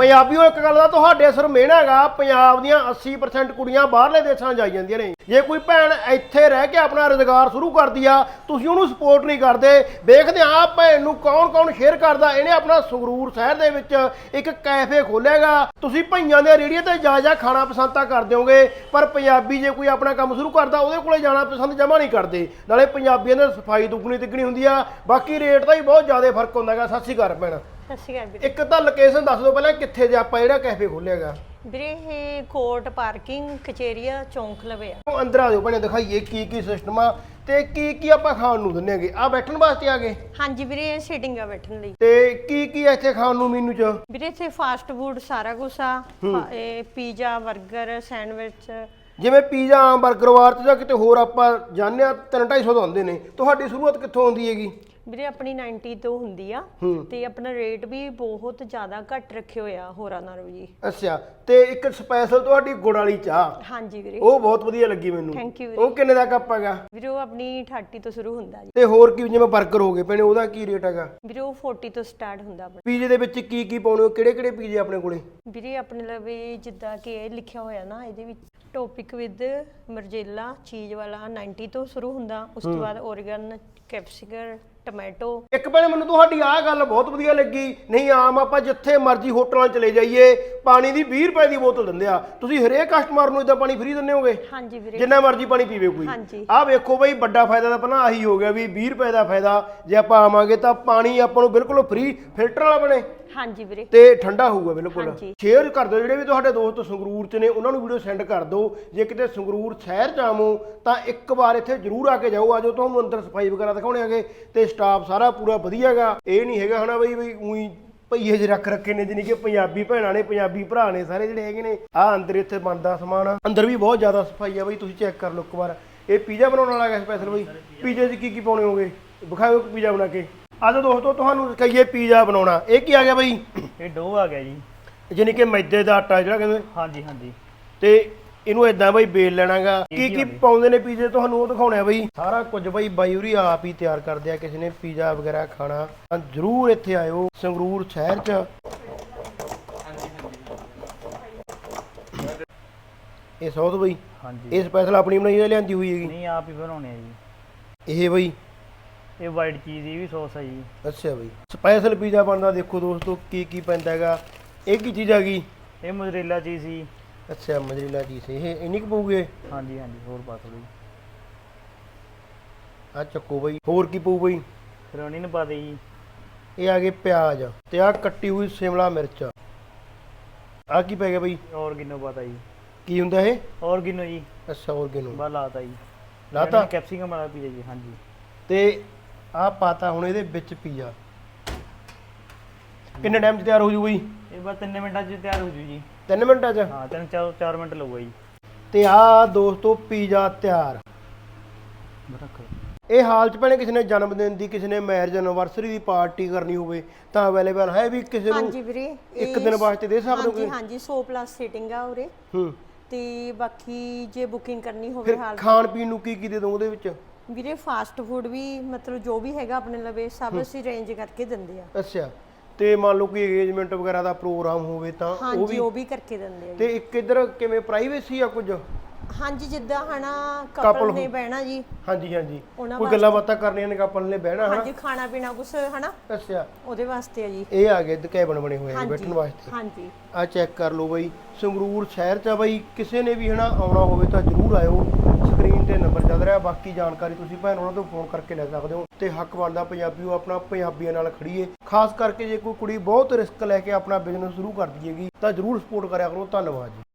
ਪੰਜਾਬੀਓ ਇੱਕ ਗੱਲ ਦਾ ਤੁਹਾਡੇ ਸਿਰ ਮਿਹਣਾ ਹੈਗਾ, ਪੰਜਾਬ ਦੀਆਂ 80% ਕੁੜੀਆਂ ਬਾਹਰਲੇ ਦੇਸ਼ਾਂ ਜਾਈ ਜਾਂਦੀਆਂ ਨੇ। ਜੇ ਕੋਈ ਭੈਣ ਇੱਥੇ ਰਹਿ ਕੇ ਆਪਣਾ ਰੋਜ਼ਗਾਰ ਸ਼ੁਰੂ ਕਰਦੀ ਆ, ਤੁਸੀਂ ਉਹਨੂੰ ਸਪੋਰਟ ਨਹੀਂ ਕਰਦੇ। ਵੇਖਦੇ ਆ ਭੈਣ ਨੂੰ ਕੌਣ ਕੌਣ ਸ਼ੇਅਰ ਕਰਦਾ, ਇਹਨੇ ਆਪਣਾ ਸੰਗਰੂਰ ਸ਼ਹਿਰ ਦੇ ਵਿੱਚ ਇੱਕ ਕੈਫੇ ਖੋਲੇਗਾ ਤੁਸੀਂ ਭਈਆਂ ਦੇ ਰੇੜੀਏ ਤੇ ਜਾ ਜਾ ਖਾਣਾ ਪਸੰਦ ਤਾਂ ਕਰ ਦਿਓਗੇ, ਪਰ ਪੰਜਾਬੀ ਜੇ ਕੋਈ ਆਪਣਾ ਕੰਮ ਸ਼ੁਰੂ ਕਰਦਾ, ਉਹਦੇ ਕੋਲੇ ਜਾਣਾ ਪਸੰਦ ਜਮਾ ਨਹੀਂ ਕਰਦੇ। ਨਾਲੇ ਪੰਜਾਬੀਆਂ ਦੀ ਸਫ਼ਾਈ ਦੁੱਗਣੀ ਤਿੱਗਣੀ ਹੁੰਦੀ ਆ, ਬਾਕੀ ਰੇਟ ਦਾ ਹੀ ਬਹੁਤ ਜ਼ਿਆਦਾ ਫ਼ਰਕ ਹੁੰਦਾ ਹੈਗਾ। ਸਤਿ ਸ਼੍ਰੀ ਅਕਾਲ ਭੈਣ। ਸਤਿ ਸ਼੍ਰੀ ਅਕਾਲ ਵੀਰੇ। ਇੱਕ ਤਾਂ ਲੋਕੇਸ਼ਨ ਦੱਸ ਦਿਓ ਪਹਿਲਾਂ ਕਿੱਥੇ ਜੇ ਆਪਾਂ ਜਿਹੜਾ ਕੈਫੇ ਖੋਲੇਗਾ ਵੀਰੇ ਇਹ ਕੋਰਟ ਪਾਰਕਿੰਗ ਕਚੇਰੀਆ ਚੌਂਕ ਲਵੇ ਆ। ਉਹ ਅੰਦਰ ਆ ਜਾਓ ਦਿਖਾਈਏ ਕੀ ਕੀ ਸਿਸਟਮ ਆ ਤੇ ਕੀ ਕੀ ਆਪਾਂ ਖਾਣ ਨੂੰ ਆਗੇ ਆ ਬੈਠਣ ਵਾਸਤੇ ਆ ਗਏ। ਹਾਂਜੀ ਵੀਰੇ ਇਹ ਸੀਟਿੰਗ ਆ ਬੈਠਣ ਲਈ। ਤੇ ਕੀ ਕੀ ਆ ਇੱਥੇ ਖਾਣ ਨੂੰ ਮੀਨੂ ਚ? ਵੀਰੇ ਇੱਥੇ ਫਾਸਟ ਫੂਡ ਸਾਰਾ ਕੁਝ ਆ। ਫਾ- ਇਹ ਪੀਜ਼ਾ 버ਗਰ ਸੈਂਡਵਿਚ ਜਿਵੇਂ ਪੀਜ਼ਾ ਆਮ 버ਗਰ ਵਾਰ ਤੇ ਜਾਂ ਕਿਤੇ ਹੋਰ ਆਪਾਂ ਜਾਂਦੇ ਆ 3-250 ਤੋਂ ਆਉਂਦੇ ਨੇ। ਤੁਹਾਡੀ ਸ਼ੁਰੂਆਤ ਕਿੱਥੋਂ ਹੁੰਦੀ ਹੈਗੀ? ਵੀਰੇ ਆਪਣੀ 90 ਤੋਂ ਹੁੰਦੀ ਆ। ਤੇ ਆਪਣਾ ਰੇਟ ਵੀ ਬਹੁਤ ਜ਼ਿਆਦਾ ਘੱਟ ਰੱਖੇ ਹੋਇਆ ਹੋਰਾਂ ਨਾਲੋਂ ਜੀ ਅੱਛਾ ਤੇ ਇੱਕ ਸਪੈਸ਼ਲ ਤੁਹਾਡੀ ਗੁੜ ਵਾਲੀ ਚਾਹ। ਹਾਂਜੀ ਵੀਰੇ। ਉਹ ਬਹੁਤ ਵਧੀਆ ਲੱਗੀ ਮੈਨੂੰ। Thank you ਵੀਰੇ। ਉਹ ਕਿੰਨੇ ਦਾ ਕੱਪ ਹੈਗਾ? ਵੀਰੇ ਉਹ ਆਪਣੀ 30 ਤੋਂ ਸ਼ੁਰੂ ਹੁੰਦਾ ਜੀ। ਤੇ ਹੋਰ ਕੀ ਜਿਵੇਂ 버ਗਰ ਹੋ ਗਏ ਉਹਦਾ ਕੀ ਰੇਟ ਹੈਗਾ? ਵੀਰੇ ਉਹ 40 ਤੋਂ ਸਟਾਰਟ ਹੁੰਦਾ ਆਪਣਾ। ਪੀਜ਼ੇ ਦੇ ਵਿੱਚ ਕੀ ਕੀ ਪਾਉਣੇ ਹੋ? ਕਿਹੜੇ ਕਿਹੜੇ ਪੀਜ਼ੇ ਆਪਣੇ ਕੋਲੇ? ਵੀਰੇ ਆਪਣੇ ਲਵੇ ਜਿੱਦਾਂ ਕਿ ਇਹ ਲਿਖਿਆ ਹੋਇਆ ਨਾ ਇਹਦੇ ਵਿੱਚ ਟੌਪਿਕ ਵਿਦ ਮਰਜੇਲਾ ਚੀਜ਼ ਵਾਲਾ 90 ਤੋਂ ਸ਼ੁਰੂ ਹੁੰਦਾ। ਉਸ ਤੋਂ ਬਾਅਦ ਓਰੀਗਨ ਕੈਪਸਿਕਰ ਟੋਮੈਟੋ ਇੱਕ ਭੈਣੇ ਮੈਨੂੰ ਤੁਹਾਡੀ ਆਹ ਗੱਲ ਬਹੁਤ ਵਧੀਆ ਲੱਗੀ। ਨਹੀਂ ਆਮ ਆਪਾਂ ਜਿੱਥੇ ਮਰਜ਼ੀ ਹੋਟਲਾਂ 'ਚ ਚਲੇ ਜਾਈਏ ਪਾਣੀ ਦੀ 20 ਰੁਪਏ ਦੀ ਬੋਤਲ ਦਿੰਦੇ ਆ। ਤੁਸੀਂ ਹਰੇਕ ਕਸਟਮਰ ਨੂੰ ਇਦਾਂ ਪਾਣੀ ਫ੍ਰੀ ਦਿੰਦੇ ਹੋਗੇ ਹਾਂਜੀ ਵੀਰੇ। ਜਿੰਨਾ ਮਰਜ਼ੀ ਪਾਣੀ ਪੀਵੇ ਕੋਈ। ਹਾਂਜੀ। ਆਹ ਵੇਖੋ ਬਈ ਵੱਡਾ ਫਾਇਦਾ ਤਾਂ ਪਹਿਲਾਂ ਆਹੀ ਹੋ ਗਿਆ ਵੀ 20 ਰੁਪਏ ਦਾ ਫਾਇਦਾ। ਜੇ ਆਪਾਂ ਆਵਾਂਗੇ ਤਾਂ ਪਾਣੀ ਆਪਾਂ ਨੂੰ ਬਿਲਕੁਲ ਫ੍ਰੀ ਫਿਲਟਰ ਵਾਲਾ ਬਣੇ। ਹਾਂਜੀ ਵੀਰੇ। ਤੇ ਠੰਡਾ ਹੋਊਗਾ ਬਿਲਕੁਲ। ਹਾਂਜੀ। ਸ਼ੇਅਰ ਕਰ ਦਿਓ ਜਿਹੜੇ ਵੀ ਤੁਹਾਡੇ ਦੋਸਤ ਸੰਗਰੂਰ ਚ ਨੇ ਉਹਨਾਂ ਨੂੰ ਵੀਡੀਓ ਸੈਂਡ ਕਰ ਦਿਓ। ਜੇ ਕਿਤੇ ਸੰਗਰੂਰ ਸ਼ਹਿਰ ਆਵੋ ਤਾਂ ਇੱਕ ਵਾਰ ਇੱਥੇ ਜਰੂਰ ਆ ਕੇ ਜਾਓ। ਆਜੋ ਤੁਹਾਨੂੰ ਅੰਦਰ ਸਫ਼ਾਈ ਵਗੈਰਾ ਦਿਖਾਉਣੇ ਆਗੇ ਤੇ ਸਟਾਫ ਸਾਰਾ ਪੂਰਾ ਵਧੀਆ ਹੈਗਾ। ਇਹ ਨਹੀਂ ਹੈਗਾ ਹਨਾ ਬਈ ਬਈ ਉਹੀ ਭਈਏ ਜਿਹੇ ਰੱਖ ਰੱਖੇ ਨੇ ਜਾਣੀ ਕਿ ਪੰਜਾਬੀ ਭੈਣਾਂ ਨੇ ਪੰਜਾਬੀ ਭਰਾ ਨੇ ਸਾਰੇ ਜਿਹੜੇ ਹੈਗੇ ਨੇ। ਆ ਅੰਦਰ ਇੱਥੇ ਬਣਦਾ ਸਮਾਨ। ਆ। ਅੰਦਰ ਵੀ ਬਹੁਤ ਜ਼ਿਆਦਾ ਸਫ਼ਾਈ ਆ ਬਈ ਤੁਸੀਂ ਚੈੱਕ ਕਰ ਲਓ ਇੱਕ ਵਾਰ। ਇਹ ਪੀਜ਼ਾ ਬਣਾਉਣ ਵਾਲਾ ਹੈ ਸਪੈਸ਼ਲ ਬਈ। ਪੀਜ਼ੇ 'ਚ ਕੀ ਕੀ ਪਾਉਣੇ ਹੋਗੇ? ਵਿਖਾਓ ਪੀਜ਼ਾ ਬਣਾ ਕੇ। ਆਜੋ ਦੋਸਤੋ ਤੁਹਾਨੂੰ ਕਹੀਏ ਪੀਜ਼ਾ ਬਣਾਉਣਾ। ਇਹ ਕੀ ਆ ਗਿਆ ਬਈ? ਇਹ ਡੋ ਆ ਗਿਆ ਜੀ। ਜਾਣੀ ਕਿ ਮੈਦੇ ਦਾ ਆਟਾ ਜਿਹੜਾ ਕਹਿੰਦੇ ਹਾਂਜੀ ਹਾਂਜੀ। ਤੇ ਇਹਨੂੰ ਇਦਾਂ ਬਈ ਬੇਲ ਲੈਣਾਗਾ। ਕੀ ਕੀ? ਪਾਉਂਦੇ ਨੇ ਪੀਜ਼ੇ? ਤੁਹਾਨੂੰ ਉਹ ਦਿਖਾਉਣੇ ਬਈ। ਸਾਰਾ ਕੁਝ ਬਈ ਬਾਈ ਉਰੀ ਆਪ ਹੀ ਤਿਆਰ ਕਰਦੇ ਆ ਕਿਸੇ ਨੇ ਪੀਜ਼ਾ ਵਗੈਰਾ ਖਾਣਾ। ਤਾਂ ਜਰੂਰ ਇੱਥੇ ਆਇਓ ਸੰਗਰੂਰ ਸ਼ਹਿਰ 'ਚ। ਇਹ ਸੌਦ ਬਈ। ਹਾਂਜੀ। ਇਹ ਸਪੈਸ਼ਲ ਆਪਣੀ ਬਣਾਈ ਲਿਆਂਦੀ ਹੋਈ ਹੈਗੀ? ਨਹੀਂ ਆਪ ਹੀ ਬਣਾਉਣੇ ਆ ਜੀ। ਇਹ ਬਈ ਇਹ ਵਾਈਟ ਚੀਜ਼ ਦੀ ਵੀ ਸੌਸ ਆ ਜੀ। ਅੱਛਾ ਬਈ। ਸਪੈਸ਼ਲ ਪੀਜ਼ਾ ਬਣਦਾ ਦੇਖੋ ਦੋਸਤੋ ਕੀ ਕੀ ਪੈਂਦਾ ਹੈਗਾ। ਇਹ ਕੀ ਚੀਜ਼ ਹੈਗੀ ਇਹ ਮੋਜ਼ਰੇਲਾ ਚੀਜ਼ ਸੀ ਅੱਛਾ ਮਜਰੀਲਾ ਚੀਜ਼ ਇਹ ਇੰਨੀ ਕੁ ਪਊਗੇ ਹਾਂਜੀ ਹਾਂਜੀ ਹੋਰ ਪਾ ਥੋੜੀ ਆ ਚੱਕੋ ਬਈ ਹੋਰ ਕੀ ਪਊ ਬਈ? ਫਿਰ ਉਹਨੀ ਨੂੰ ਪਾ ਦੇ ਜੀ ਇਹ ਆ ਗਏ ਪਿਆਜ਼ ਤੇ ਆ ਕੱਟੀ ਹੋਈ ਸ਼ਿਮਲਾ ਮਿਰਚ। ਆ ਕੀ ਪੈ ਗਿਆ ਬਈ? ਔਰਗਿਨੋ ਪਾਤਾ ਜੀ। ਕੀ ਹੁੰਦਾ ਇਹ? ਔਰਗਿਨੋ ਜੀ। ਅੱਛਾ ਔਰਗੇਨੋ। ਬਾ ਲਾਤਾ ਜੀ। ਲਾਤਾ? ਕੈਪਸਿਕਮ ਵਾਲਾ ਪੀਜ਼ਾ ਜੀ ਹਾਂਜੀ। ਤੇ ਆ ਪਾਤਾ ਹੁਣ ਇਹਦੇ ਵਿੱਚ ਪੀਜ਼ਾ ਕਿੰਨੇ ਟਾਈਮ 'ਚ ਤਿਆਰ ਹੋ ਜੂ ਬਈ ਇਹ ਬਸ 3 ਮਿੰਟਾਂ 'ਚ ਤਿਆਰ ਹੋ ਜੂ ਜੀ। 3 ਮਿੰਟਾਂ 'ਚ? ਹਾਂ ਤਿੰਨ ਚਾਰ 4 ਮਿੰਟ ਲੱਗੂਗਾ ਜੀ। ਤੇ ਆ ਦੋਸਤੋ ਪੀਜ਼ਾ ਤਿਆਰ। ਰੱਖੋ ਇਹ ਹਾਲ 'ਚ ਭੈਣੇ ਕਿਸੇ ਨੇ ਜਨਮ ਦਿਨ ਦੀ ਕਿਸੇ ਨੇ ਮੈਰਿਜ ਐਨਵਰਸਰੀ ਦੀ ਪਾਰਟੀ ਕਰਨੀ ਹੋਵੇ ਤਾਂ ਅਵੇਲੇਬਲ ਹੈ ਵੀ ਕਿਸੇ ਹਾਂਜੀ ਨੂੰ ਵੀਰੇ ਇੱਕ ਇਹ ਦਿਨ ਵਾਸਤੇ ਦੇ ਸਕਦੇ ਹੋ ਹਾਂਜੀ ਹਾਂਜੀ 100 ਪਲੱਸ ਸੀਟਿੰਗ ਆ ਉਰੇ। ਹੂੰ। ਤੇ ਬਾਕੀ ਜੇ ਬੁਕਿੰਗ ਕਰਨੀ ਹੋਵੇ ਫਿਰ ਹਾਲ ਖਾਣ ਪੀਣ ਨੂੰ ਕੀ ਕੀ ਦੇ ਦੋ ਉਹਦੇ ਵਿੱਚ? ਵੀਰੇ ਫਾਸਟ ਫੂਡ ਵੀ ਮਤਲਬ ਜੋ ਵੀ ਹੈਗਾ ਆਪਣੇ ਲਵੇ ਸਭ ਅਸੀਂ ਅਰੇਂਜ ਕਰਕੇ ਦਿੰਦੇ ਆ। ਅੱਛਾ। ਤੇ ਮੰਨ ਲਓ ਕੋਈ engagement ਵਗੈਰਾ ਦਾ ਪ੍ਰੋਗਰਾਮ ਹੋਵੇ ਤਾਂ ਉਹ ਹਾਂਜੀ ਵੀ ਉਹ ਵੀ ਕਰਕੇ ਦਿੰਦੇ ਆ ਜੀ। ਤੇ ਇੱਕ ਇਧਰ ਕਿਵੇਂ ਪ੍ਰਾਈਵੇਸੀ ਆ ਕੁਝ? ਹਾਂਜੀ ਜਿੱਦਾਂ ਹਨਾ Couple ਕਪਲ ਨੇ ਬਹਿਣਾ ਜੀ। ਹਾਂਜੀ ਹਾਂਜੀ। ਉਹਨਾਂ ਕੋਈ ਗੱਲਾਂ ਬਾਤਾਂ ਕਰਨੀਆਂ ਨੇ ਕਪਲ ਨੇ ਬਹਿਣਾ ਹਨਾ? ਹਾਂਜੀ ਖਾਣਾ ਪੀਣਾ ਕੁਛ ਹਨਾ? ਅੱਛਾ। ਉਹਦੇ ਵਾਸਤੇ ਆ ਜੀ। ਇਹ ਆ ਗਏ ਕੈਬਨ ਬਣੇ ਹੋਏ ਆ ਬੈਠਣ ਵਾਸਤੇ। ਹਾਂਜੀ। ਆ ਚੈੱਕ ਕਰ ਲਓ ਬਈ। ਸੰਗਰੂਰ ਸ਼ਹਿਰ ਚ ਆ ਬਈ ਕਿਸੇ ਨੇ ਵੀ ਹਨਾ ਆਉਣਾ ਹੋਵੇ ਤਾਂ ਜਰੂਰ ਆਇਓ। ਸਕਰੀਨ ਤੇ ਨੰਬਰ ਚੱਲ ਰਿਹਾ, ਬਾਕੀ ਜਾਣਕਾਰੀ ਤੁਸੀਂ ਭੈਣ ਉਹਨਾਂ ਤੋਂ ਫੋਨ ਕਰਕੇ ਲੈ ਸਕਦੇ ਹੋ। ਤੇ ਹੱਕ ਬਣਦਾ ਪੰਜਾਬੀ ਉਹ ਆਪਣਾ ਪੰਜਾਬੀਆਂ ਨਾਲ ਖੜੀਏ ਖਾਸ ਕਰਕੇ ਜੇ ਕੋਈ ਕੁੜੀ ਬਹੁਤ ਰਿਸਕ ਲੈ ਕੇ ਆਪਣਾ ਬਿਜ਼ਨਸ ਸ਼ੁਰੂ ਕਰਦੀ ਹੈਗੀ ਤਾਂ ਜਰੂਰ ਸਪੋਰਟ ਕਰਿਆ ਕਰੋ। ਧੰਨਵਾਦ ਜੀ।